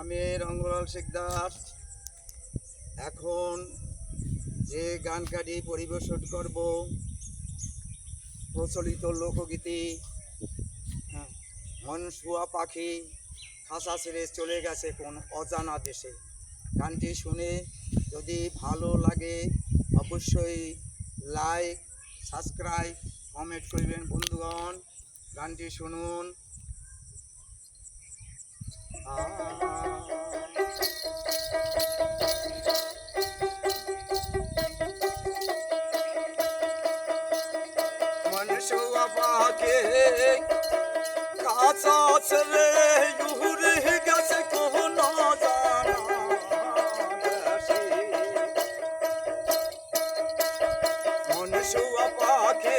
আমি রঙ্গলাল শিকদার এখন যে গান কাটি পরিবেশন করব প্রচলিত লোকগীতি হ্যাঁ, মনসুয়া পাখি খাসা ছেড়ে চলে গেছে কোন অজানা দেশে। গানটি শুনে যদি ভালো লাগে অবশ্যই লাইক সাবস্ক্রাইব কমেন্ট করবেন বন্ধুগণ। গানটি শুনুন। পাখি কাঁচা ছেলে উড়ে গেছে কোন। মনসুয়া পাখি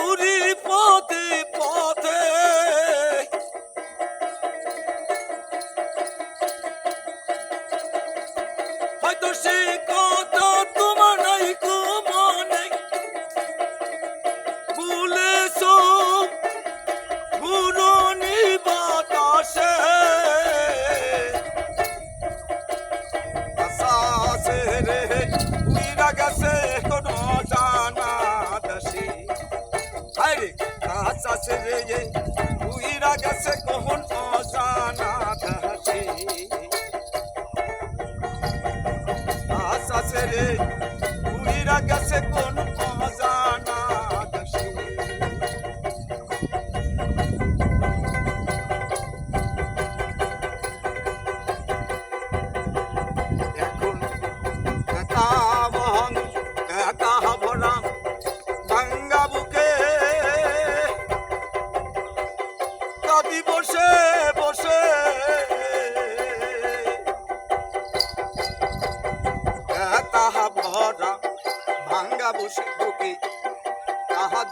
পথে পথে আসাসে রে উইরা গেছে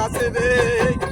já se.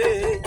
রে